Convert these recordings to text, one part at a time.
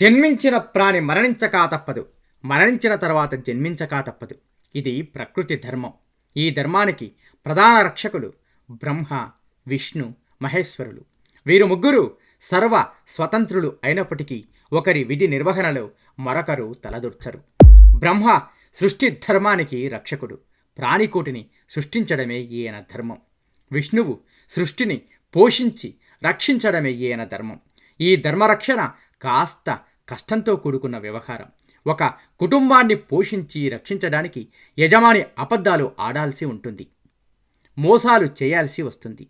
జన్మించిన ప్రాణి మరణించక తప్పదు. మరణించిన తర్వాత జన్మించక తప్పదు. ఇది ప్రకృతి ధర్మం. ఈ ధర్మానికి ప్రధాన రక్షకులు బ్రహ్మ విష్ణు మహేశ్వరులు. వీరు ముగ్గురు సర్వ స్వతంత్రులు అయినప్పటికీ ఒకరి విధి నిర్వహణలో మరొకరు తలదూర్చరు. బ్రహ్మ సృష్టి ధర్మానికి రక్షకుడు. ప్రాణికోటిని సృష్టించడమే ఈయన ధర్మం. విష్ణువు సృష్టిని పోషించి రక్షించడమే ఈయన ధర్మం. ఈ ధర్మరక్షణ కాస్త కష్టంతో కూడుకున్న వ్యవహారం. ఒక కుటుంబాన్ని పోషించి రక్షించడానికి యజమాని అబద్ధాలు ఆడాల్సి ఉంటుంది. మోసాలు చేయాల్సి వస్తుంది.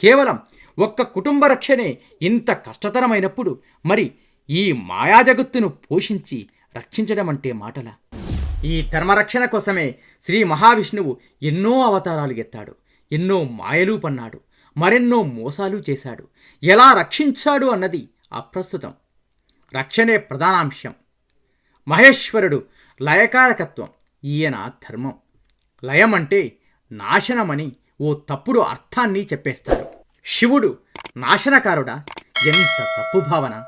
కేవలం ఒక్క కుటుంబ రక్షణే ఇంత కష్టతరమైనప్పుడు మరి ఈ మాయాజగత్తును పోషించి రక్షించడం అంటే మాటల? ఈ ధర్మరక్షణ కోసమే శ్రీ మహావిష్ణువు ఎన్నో అవతారాలు ఎత్తాడు ఎన్నో మాయలు పన్నాడు మరెన్నో మోసాలు చేశాడు. ఎలా రక్షించాడు అన్నది అప్రస్తుతం. రక్షణే ప్రధానాంశం. మహేశ్వరుడు లయకారకత్వం ఈయన ధర్మం. లయం అంటే నాశనమని ఓ తప్పుడు అర్థాన్ని చెప్పేస్తారు. శివుడు నాశనకారుడా ఎంత తప్పు భావన.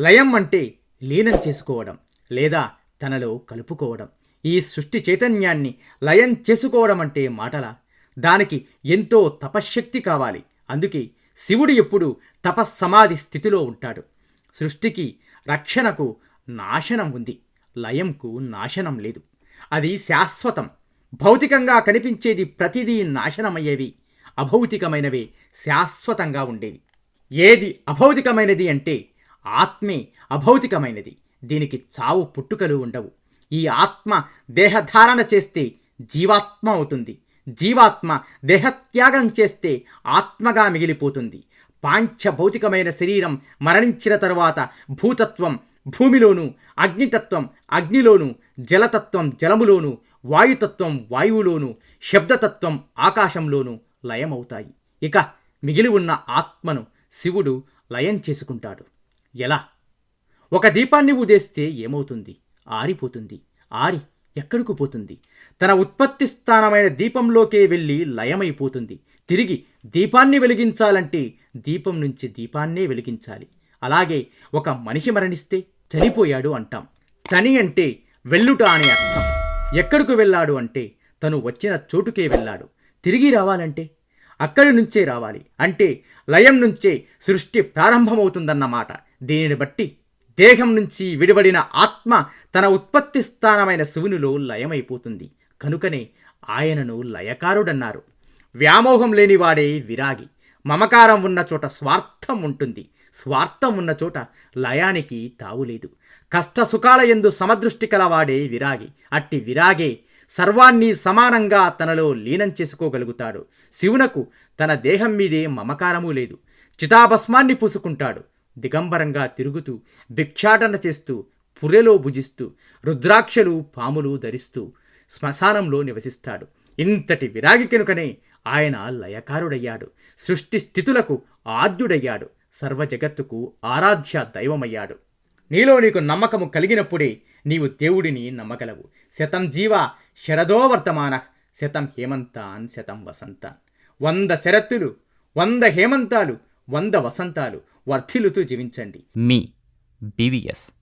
లయం అంటే లీనం చేసుకోవడం లేదా తనలో కలుపుకోవడం. ఈ సృష్టి చైతన్యాన్ని లయం చేసుకోవడం అంటే మాటల? దానికి ఎంతో తపశ్శక్తి కావాలి. అందుకే శివుడు ఎప్పుడు తపస్సమాధి స్థితిలో ఉంటాడు. సృష్టికి రక్షణకు నాశనం ఉంది. లయంకు నాశనం లేదు. అది శాశ్వతం. భౌతికంగా కనిపించేది ప్రతిదీ నాశనమయ్యేవి. అభౌతికమైనవి శాశ్వతంగా ఉండేవి. ఏది అభౌతికమైనది అంటే ఆత్మే అభౌతికమైనది. దీనికి చావు పుట్టుకలు ఉండవు. ఈ ఆత్మ దేహధారణ చేస్తే జీవాత్మ అవుతుంది. జీవాత్మ దేహత్యాగం చేస్తే ఆత్మగా మిగిలిపోతుంది. పాంచభౌతికమైన శరీరం మరణించిన తరువాత భూతత్వం భూమిలోను అగ్నితత్వం అగ్నిలోను జలతత్వం జలములోను వాయుతత్వం వాయువులోను శబ్దతత్వం ఆకాశంలోను లయమవుతాయి. ఇక మిగిలి ఉన్న ఆత్మను శివుడు లయం చేసుకుంటాడు. ఎలా? ఒక దీపాన్ని ఉదేస్తే ఏమవుతుంది? ఆరిపోతుంది. ఆరి ఎక్కడికి పోతుంది? తన ఉత్పత్తి స్థానమైన దీపంలోకే వెళ్ళి లయమైపోతుంది. తిరిగి దీపాన్ని వెలిగించాలంటే దీపం నుంచి దీపాన్నే వెలిగించాలి. అలాగే ఒక మనిషి మరణిస్తే చనిపోయాడు అంటాం. చని అంటే వెళ్ళుట అనే అర్థం. ఎక్కడికి వెళ్ళాడు అంటే తను వచ్చిన చోటుకే వెళ్ళాడు. తిరిగి రావాలంటే అక్కడి నుంచే రావాలి. అంటే లయం నుంచే సృష్టి ప్రారంభమవుతుందన్నమాట. దీనిని బట్టి దేహం నుంచి విడివడిన ఆత్మ తన ఉత్పత్తి స్థానమైన శివునిలో లయమైపోతుంది. కనుకనే ఆయనను లయకారుడన్నారు. వ్యామోహం లేనివాడే విరాగి. మమకారం ఉన్న చోట స్వార్థం ఉంటుంది. స్వార్థం ఉన్న చోట లయానికి తావులేదు కష్ట సుఖాల ఎందు సమదృష్టి కలవాడే విరాగి. అట్టి విరాగే సర్వాన్ని సమానంగా తనలో లీనం చేసుకోగలుగుతాడు. శివునకు తన దేహం మీదే మమకారము లేదు. చితాభస్మాన్ని పూసుకుంటాడు. దిగంబరంగా తిరుగుతూ భిక్షాటన చేస్తూ పుర్రెలో భుజిస్తూ రుద్రాక్షలు పాములు ధరిస్తూ శ్మశానంలో నివసిస్తాడు. ఇంతటి విరాగి కనుకనే ఆయన లయకారుడయ్యాడు. సృష్టి స్థితులకు ఆద్యుడయ్యాడు. సర్వ జగత్తుకు ఆరాధ్య దైవమయ్యాడు. నీలో నీకు నమ్మకము కలిగినప్పుడే నీవు దేవుడిని నమ్మగలవు. శతం జీవ శరదో వర్తమాన శతం హేమంతాన్ శతం వసంతాన్. వంద శరత్తులు వంద హేమంతాలు వంద వసంతాలు వర్ధిల్లుతూ జీవించండి. మీ బీవీఎస్.